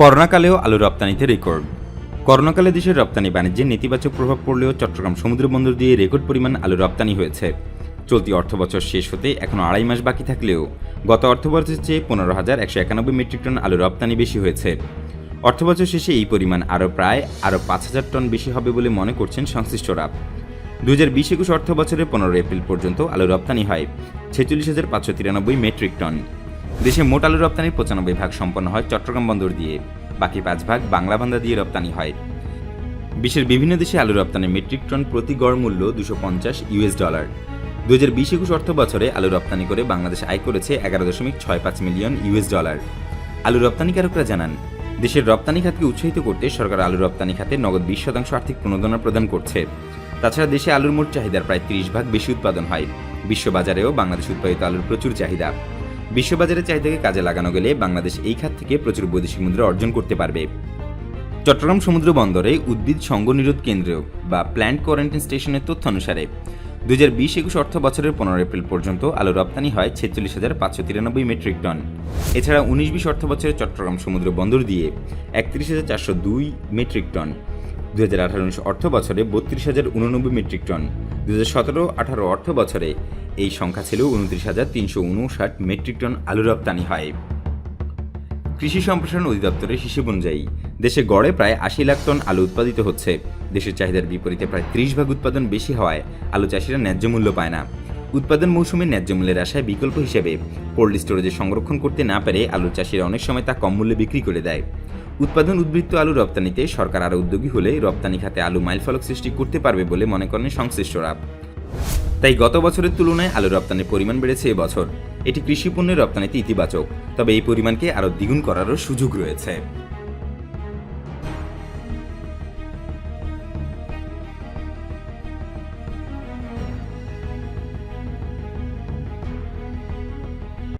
করোনাকালেও আলু রপ্তানিতে রেকর্ড। করোনাকালে দেশের রপ্তানি বাণিজ্যে নেতিবাচক প্রভাব পড়লেও চট্টগ্রাম সমুদ্র বন্দর দিয়ে রেকর্ড পরিমাণ আলু রপ্তানি হয়েছে। চলতি অর্থবছর শেষ হতে এখনও আড়াই মাস বাকি থাকলেও গত অর্থবছরের চেয়ে পনেরো হাজার একশো একানব্বই মেট্রিক টন আলু রপ্তানি বেশি হয়েছে। অর্থবছর শেষে এই পরিমাণ আরও প্রায় আরও পাঁচ হাজার টন বেশি হবে বলে মনে করছেন সংশ্লিষ্টরা। দু হাজার বিশ একুশ অর্থ বছরের পনেরো এপ্রিল পর্যন্ত আলু রপ্তানি হয় ছেচল্লিশ হাজার পাঁচশো তিরানব্বই মেট্রিক টন। দেশে মোট আলু রপ্তানির পঁচানব্বই ভাগ সম্পন্ন হয় চট্টগ্রাম বন্দর দিয়ে। বাকি পাঁচ ভাগ বাংলা বান্দা দিয়ে রপ্তানি হয়। বিশ্বের বিভিন্ন দেশে আলু রপ্তানির মেট্রিক টন প্রতি গড় মূল্য দুশো পঞ্চাশ ইউএস ডলার। দু হাজার বিশ একুশ অর্থ বছরে আলু রপ্তানি করে বাংলাদেশ আয় করেছে এগারো দশমিক ছয় পাঁচ মিলিয়ন ইউএস ডলার। আলু রপ্তানিকারকরা জানান, দেশের রপ্তানি খাতকে উৎসাহিত করতে সরকার আলু রপ্তানি খাতে নগদ বিশ শতাংশ আর্থিক প্রণোদনা প্রদান করছে। তাছাড়া দেশে আলুর মোট চাহিদার প্রায় তিরিশ ভাগ বেশি উৎপাদন হয়। বিশ্ববাজারেও বাংলাদেশ উৎপাদিত আলুর প্রচুর চাহিদা। বিশ্ববাজারের চাহিদাকে কাজে লাগানো গেলে বাংলাদেশ এই খাত থেকে প্রচুর বৈদেশিক মুদ্রা অর্জন করতে পারবে। চট্টগ্রাম সমুদ্র বন্দরে উদ্ভিদ সঙ্গ নিরোধ কেন্দ্র বা প্ল্যান্ট কোয়ারেন্টাইন স্টেশনের তথ্য অনুসারে দু হাজার বিশ একুশ অর্থ বছরের পনেরো এপ্রিল পর্যন্ত আলু রপ্তানি হয় ছেচল্লিশ হাজার পাঁচশো তিরানব্বই মেট্রিক টন। এছাড়া উনিশ বিশ অর্থ বছরে চট্টগ্রাম সমুদ্র বন্দর দিয়ে একত্রিশ হাজার চারশো দুই মেট্রিক টন। দু হাজার আঠারো অর্থ বছরে বত্রিশ হাজার উননব্বই মেট্রিক টন। দু হাজার সতেরো, আঠারো অর্থ বছরে। এই সংখ্যা ছিল উনত্রিশ হাজার তিনশো উনষাট মেট্রিক টন আলু রপ্তানি হয়। কৃষি সম্প্রসারণ অধিদপ্তরের হিসেব অনুযায়ী, দেশে গড়ে প্রায় আশি লাখ টন আলু উৎপাদিত হচ্ছে। দেশের চাহিদার বিপরীতে প্রায় ত্রিশ ভাগ উৎপাদন বেশি হওয়ায় আলু চাষিরা ন্যায্য মূল্য পায় না। উৎপাদন মৌসুমে ন্যায্য মূল্যের আশায় বিকল্প হিসেবে কোল্ড স্টোরেজে সংরক্ষণ করতে না পেরে আলু চাষিরা অনেক সময় তা কম মূল্যে বিক্রি করে দেয়। উৎপাদন উদ্বৃত্ত আলু রপ্তানিতে সরকার আরও উদ্যোগী হলে রপ্তানি খাতে আলু মাইলফলক সৃষ্টি করতে পারবে বলে মনে করেন সংশ্লিষ্টরা। তাই গত বছরের তুলনায় আলু রপ্তানির পরিমাণ বেড়েছে এবছর। এটি কৃষি পণ্যের রপ্তানিতে ইতিবাচক, তবে এই পরিমাণকে আরও দ্বিগুণ করারও সুযোগ রয়েছে।